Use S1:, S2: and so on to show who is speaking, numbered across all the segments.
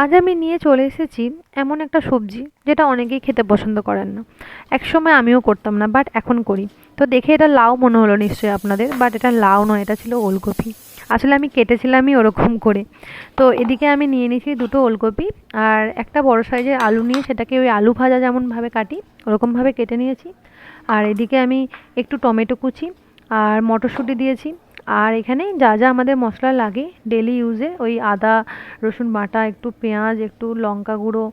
S1: আজ আমি নিয়ে চলে এসেছি এমন একটা সবজি যেটা অনেকেই খেতে পছন্দ করেন না। একসময় আমিও করতাম না বাট এখন করি। তো দেখে এটা লাউ মনে হলো নিশ্চয়ই আপনাদের বাট এটা লাউ নয়, এটা ছিল ওলকপি। আসলে আমি কেটেছিলামই ওরকম করে। তো এদিকে আমি নিয়ে নিয়েছি দুটো ওলকপি, আর একটা বড় সাইজের আলু নিয়ে সেটাকে ওই আলু ভাজা যেমনভাবে কাটি, ওরকমভাবে কেটে নিয়েছি। আর এদিকে আমি একটু টমেটো কুচি আর মটরশুঁটি দিয়েছি। আর এখানে যা যা আমাদের মশলা লাগে ডেলি ইউজে ওই আদা, রসুন বাটা, একটু পেঁয়াজ, একটু লঙ্কা গুঁড়ো,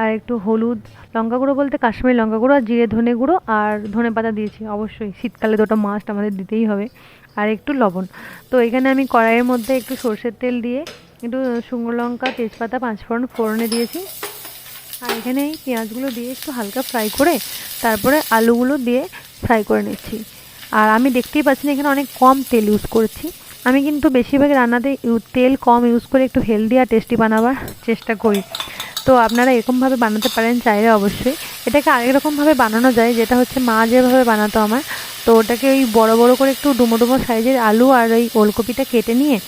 S1: আর একটু হলুদ। লঙ্কা গুঁড়ো বলতে কাশ্মীরি লঙ্কা গুঁড়ো আর জিরে ধনে গুঁড়ো আর ধনে পাতা দিয়েছি। অবশ্যই শীতকালে দুটো মাস্ট আমাদের দিতেই হবে। আর একটু লবণ। তো এখানে আমি কড়াইয়ের মধ্যে একটু সর্ষের তেল দিয়ে একটু শুকনো লঙ্কা, তেজপাতা, পাঁচফোড়ন, ফোড়নে দিয়েছি। আর এখানে এই পেঁয়াজগুলো দিয়ে একটু হালকা ফ্রাই করে, তারপরে আলুগুলো দিয়ে ফ্রাই করে নিচ্ছি। আর আমি দেখতেই পাচ্ছি না এখানে অনেক কম তেল ইউজ করছি। আমি কিন্তু বেশিরভাগ রান্নাতে তেল কম ইউজ করে একটু হেলদি আর টেস্টি বানাবার চেষ্টা করি। তো আপনারা এরকমভাবে বানাতে পারেন চাইলে অবশ্যই। এটাকে আরেক রকমভাবে বানানো যায়, যেটা হচ্ছে মা যেভাবে বানাতো আমার। তো ওটাকে ওই বড় বড় করে একটু ডুমো ডুমো সাইজের আলু আর ওই ওলকপিটা কেটে নিয়ে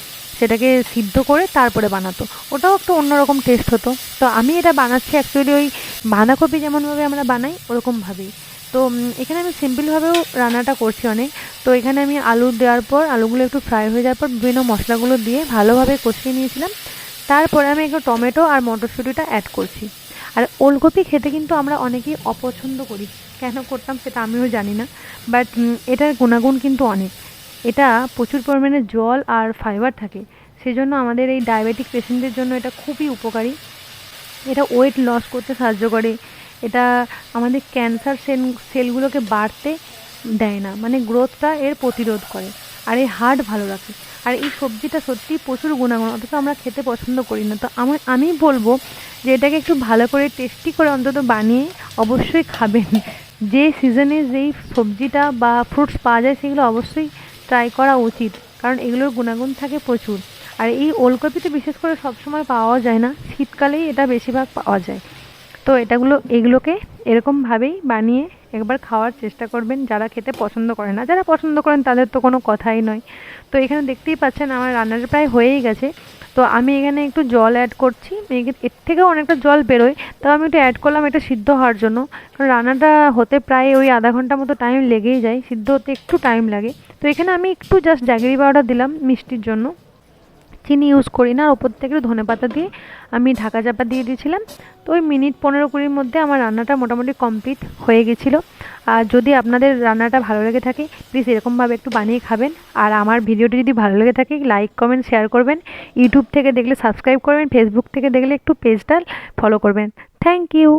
S1: সেটাকে সিদ্ধ করে তারপরে বানাতো। ওটাও একটু অন্যরকম টেস্ট হতো। তো আমি এটা বানাচ্ছি অ্যাকচুয়ালি ওই বাঁধাকপি যেমনভাবে আমরা বানাই, ওরকমভাবেই। তো এখানে আমি সিম্পলভাবেও রান্নাটা করছি অনেক। তো এখানে আমি আলু দেওয়ার পর, আলুগুলো একটু ফ্রাই হয়ে যাওয়ার পর বিভিন্ন মশলাগুলো দিয়ে ভালোভাবে কষিয়ে নিয়েছিলাম। তারপরে আমি একটু টমেটো আর মটরশুঁটিটা অ্যাড করছি। আর ওলকপি খেতে কিন্তু আমরা অনেকেই অপছন্দ করি। কেন করতাম সেটা আমিও জানি না। বাট এটার গুণাগুণ কিন্তু অনেক। এটা প্রচুর পরিমাণে জল আর ফাইবার থাকে। সেজন্য আমাদের এই ডায়াবেটিক পেশেন্টদের জন্য এটা খুবই উপকারী। এটা ওয়েট লস করতে সাহায্য করে। এটা আমাদের ক্যান্সার সেল সেলগুলোকে বাড়তে দেয় না। মানে গ্রোথটা এর প্রতিরোধ করে। আর এই হার্ট ভালো রাখে। আর এই সবজিটা সত্যিই প্রচুর গুণাগুণ। অথচ আমরা খেতে পছন্দ করি না। তো আমি আমি বলব যে এটাকে একটু ভালো করে টেস্টি করে অন্তত বানিয়ে অবশ্যই খাবেন। যে সিজনে যেই সবজিটা বা ফ্রুটস পাওয়া যায়, সেগুলো অবশ্যই ট্রাই করা উচিত, কারণ এগুলোর গুণাগুণ থাকে প্রচুর। আর এই ওলকপিতে বিশেষ করে সবসময় পাওয়া যায় না, শীতকালেই এটা বেশিরভাগ পাওয়া যায়। তো এটাগুলো, এগুলোকে এরকমভাবেই বানিয়ে একবার খাওয়ার চেষ্টা করবেন যারা খেতে পছন্দ করে না। যারা পছন্দ করেন তাদের তো কোনো কথাই নয়। তো এখানে দেখতেই পাচ্ছেন আমার রান্নাটা প্রায় হয়েই গেছে। তো আমি এখানে একটু জল অ্যাড করছি। এর থেকেও অনেকটা জল বেরোয় তাও আমি একটু অ্যাড করলাম এটা সিদ্ধ হওয়ার জন্য। কারণ রান্নাটা হতে প্রায় ওই আধা ঘণ্টা মতো টাইম লেগেই যায়, সিদ্ধ হতে একটু টাইম লাগে। তো এখানে আমি একটু জাস্ট জাগিরি পাউডার দিলাম মিষ্টির জন্য। চিনি ইউজ করি না, আর ওপর থেকে ধনে পাতা দিয়ে আমি ঢাকা চাপা দিয়ে দিয়েছিলাম। তো ওই মিনিট পনেরো কুড়ির মধ্যে আমার রান্নাটা মোটামুটি কমপ্লিট হয়ে গেছিল। আর যদি আপনাদের রান্নাটা ভালো লেগে থাকে প্লিজ এরকমভাবে একটু বানিয়ে খাবেন। আর আমার ভিডিওটি যদি ভালো লেগে থাকে লাইক কমেন্ট শেয়ার করবেন। ইউটিউব থেকে দেখলে সাবস্ক্রাইব করবেন ফেসবুক থেকে দেখলে একটু পেজটা ফলো করবেন। Thank you